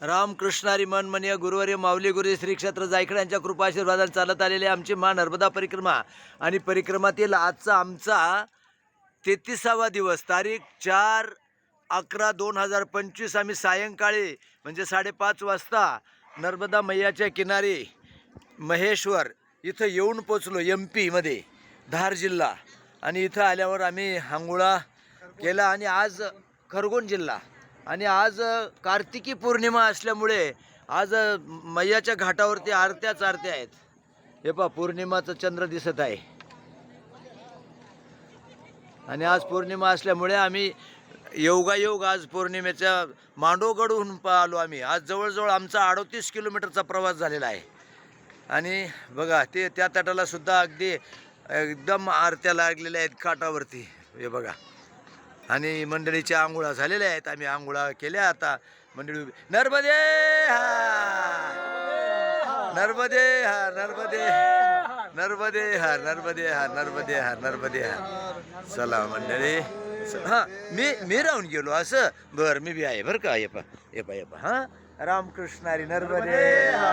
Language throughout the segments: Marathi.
रामकृष्णारी मनमनीय गुरुवारी माऊली गुरुजी श्री क्षेत्र जायकडे यांच्या कृपा आशीर्वादाने चालत आलेली आमची मा नर्मदा परिक्रमा. आणि परिक्रमातील आजचा आमचा तेहतीसावा दिवस तारीख चार अकरा दोन हजार पंचवीस. आम्ही सायंकाळी म्हणजे साडेपाच वाजता नर्मदा मैयाच्या किनारी महेश्वर इथं येऊन पोचलो एम पीमध्ये धार जिल्हा. आणि इथं आल्यावर आम्ही हांगुळा केला आणि आज खरगोन जिल्हा. आणि आज कार्तिकी पौर्णिमा असल्यामुळे आज मैयाच्या घाटावरती आरत्या चारत्या आहेत. हे पहा पौर्णिमाचं चंद्र दिसत आहे. आणि आज पौर्णिमा असल्यामुळे आम्ही योगायोग आज पौर्णिमेच्या मांडोगडहून आलो आम्ही. आज जवळजवळ आमचा अडतीस किलोमीटरचा प्रवास झालेला आहे. आणि बघा ते त्या तटाला सुद्धा अगदी एकदम आरत्या लागलेल्या आहेत काटावरती हे बघा. आणि मंडळीच्या आंघोळा झालेल्या आहेत. आम्ही आंघोळा केल्या आता. मंडळी उभी नर्मदे हा! नर्मदे हा नर्मदे नर्मदे हा नर्मदे हा नर्मदे हा नर्मदे हा. चला मंडळी. हा मी मी राहून गेलो असं. बर मी बी आहे बरं का. ये पा ये पा ये पा. हा? रामकृष्णारी नर्मदे हा,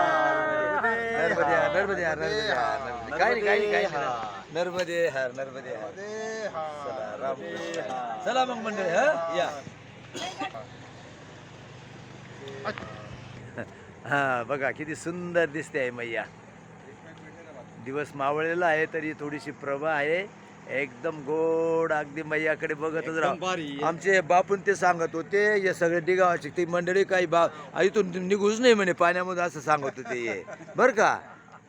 नर्मदे हा नर्मदे हा नर्मदे हा नर्मदे काय नाही काय नाही काय नाही. नर्मदे हा नर्मदे हा चला रामकृष्ण चला मग मंडळी हा? या। हा बघा किती सुंदर दिसते आहे मैया. दिवस मावळलेला आहे तरी थोडीशी प्रभा आहे. एकदम गोड अगदी मैयाकडे बघतच राहू. आमचे बापून ते सांगत होते हे सगळे डिगावाचे ती मंडळी काही बा इथून निघूच नाही म्हणे पाण्यामध्ये असं सांगत होते हे बरं का?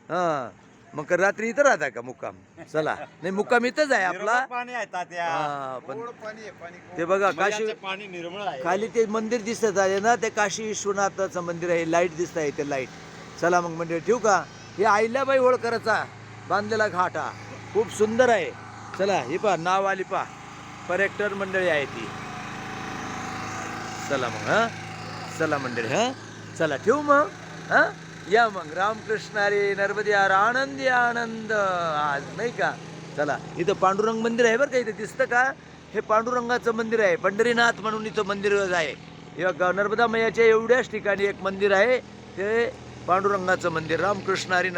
हां. मग रात्री इथं राहता का मुक्काम? चला. नाही मुक्काम इथंच आहे आपला. पाणी आहे तात्या. हा पण पाणी आहे पाणी ते बघा काशी पाणी निर्मळ आहे. खाली ते मंदिर दिसत आहे ना ते काशी विश्वनाथाचं मंदिर आहे. लाइट दिसत आहे ते लाइट. चला मग मंदिर ठेवू का? हे अहिल्याबाई होळकरचा बांधलेला घाट हा. खूप सुंदर आहे. चला ही पा नाव आली पा पर्यटन मंडळी आहे ती. चला मग हा? चला मंडळी हा? चला ठेवू मग हा? या मग रामकृष्णारी नर्मदे यार आनंदी आनंद. आज नाही का? चला इथं पांडुरंग मंदिर आहे बरं का इथं. दिसतं का? हे पांडुरंगाचं मंदिर आहे. पंढरीनाथ म्हणून इथं मंदिर आहे. नर्मदा मैयाच्या एवढ्याच ठिकाणी एक मंदिर आहे. ते पांडुरंगाचं मंदिर रामकृष्णारी